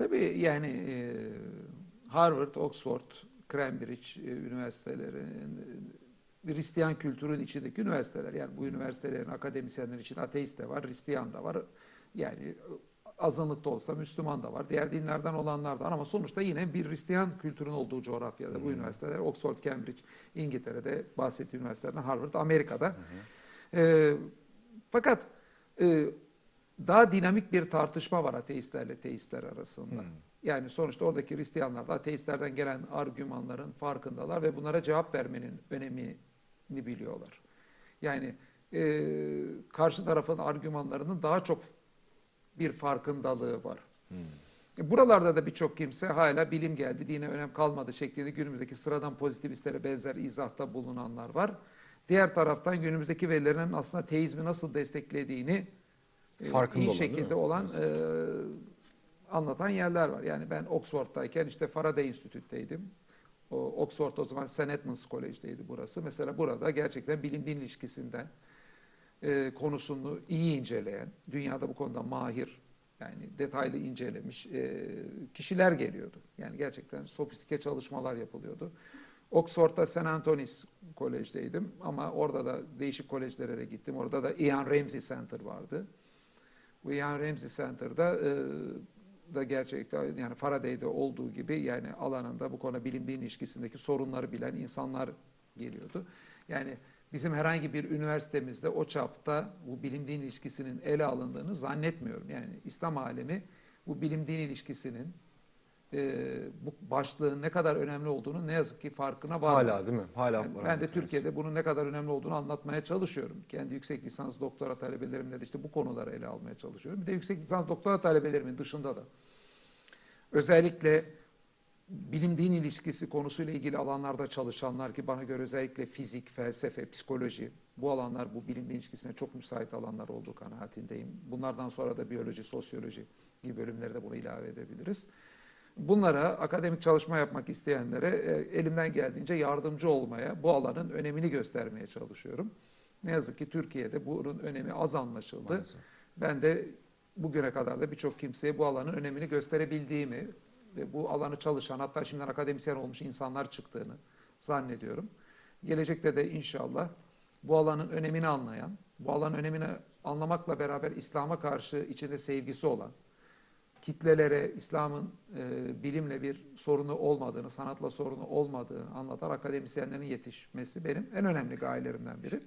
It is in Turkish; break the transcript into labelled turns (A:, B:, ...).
A: Tabii yani e, Harvard, Oxford, Cambridge e, üniversiteleri e, Hristiyan kültürün içindeki üniversiteler. Yani bu üniversitelerin akademisyenler için ateist de var, Hristiyan da var. Yani azınlıkta olsa Müslüman da var. Diğer dinlerden olanlar da var ama sonuçta yine bir Hristiyan kültürün olduğu coğrafyada bu üniversiteler. Oxford, Cambridge, İngiltere'de bahsettiğim üniversitelerden Harvard, Amerika'da. E, fakat e, daha dinamik bir tartışma var ateistlerle teistler arasında. Yani sonuçta oradaki Hristiyanlar da ateistlerden gelen argümanların farkındalar ve bunlara cevap vermenin önemini biliyorlar. Yani e, karşı tarafın argümanlarının daha çok bir farkındalığı var. E, Buralarda da birçok kimse hala bilim geldi, dine önem kalmadı şeklinde günümüzdeki sıradan pozitivistlere benzer izahta bulunanlar var. Diğer taraftan günümüzdeki verilerin aslında teizmi nasıl desteklediğini
B: Farkında
A: iyi
B: olan,
A: şekilde olan e, anlatan yerler var. Yani ben Oxford'dayken işte Faraday Institute'teydim. O Oxford o zaman St. Edmunds College'deydi burası. Mesela burada gerçekten bilim din ilişkisinden e, konusunu iyi inceleyen, dünyada bu konuda mahir, yani detaylı incelemiş e, kişiler geliyordu. Yani gerçekten sofistike çalışmalar yapılıyordu. Oxford'da St. Anthony's College'deydim ama orada da değişik kolejlere de gittim. Orada da Ian Ramsey Center vardı. Bu Ian Ramsey Center'da e, da gerçekten yani Faraday'de olduğu gibi yani alanında bu konuda bilim din ilişkisindeki sorunları bilen insanlar geliyordu. Yani bizim herhangi bir üniversitemizde o çapta bu bilim din ilişkisinin ele alındığını zannetmiyorum. Yani İslam alemi bu bilim din ilişkisinin e, bu başlığın ne kadar önemli olduğunu ne yazık ki farkına var.
B: Hala değil mi? Hala
A: Yani
B: var
A: ben de. Türkiye'de bunun ne kadar önemli olduğunu anlatmaya çalışıyorum. Kendi yüksek lisans doktora talebelerimle de işte bu konuları ele almaya çalışıyorum. Bir de yüksek lisans doktora talebelerimin dışında da özellikle bilim din ilişkisi konusuyla ilgili alanlarda çalışanlar ki bana göre özellikle fizik, felsefe, psikoloji bu alanlar bu bilim din ilişkisine çok müsait alanlar olduğu kanaatindeyim. Bunlardan sonra da biyoloji, sosyoloji gibi bölümleri de buna ilave edebiliriz. Bunlara akademik çalışma yapmak isteyenlere e, elimden geldiğince yardımcı olmaya, bu alanın önemini göstermeye çalışıyorum. Ne yazık ki Türkiye'de bunun önemi az anlaşıldı.
B: Maalesef.
A: Ben de bugüne kadar da birçok kimseye bu alanın önemini gösterebildiğimi ve bu alanı çalışan hatta şimdiden akademisyen olmuş insanlar çıktığını zannediyorum. Gelecekte de inşallah bu alanın önemini anlayan, bu alanın önemini anlamakla beraber İslam'a karşı içinde sevgisi olan, kitlelere İslam'ın e, bilimle bir sorunu olmadığını, sanatla sorunu olmadığını anlatan akademisyenlerin yetişmesi benim en önemli gayelerimden biri.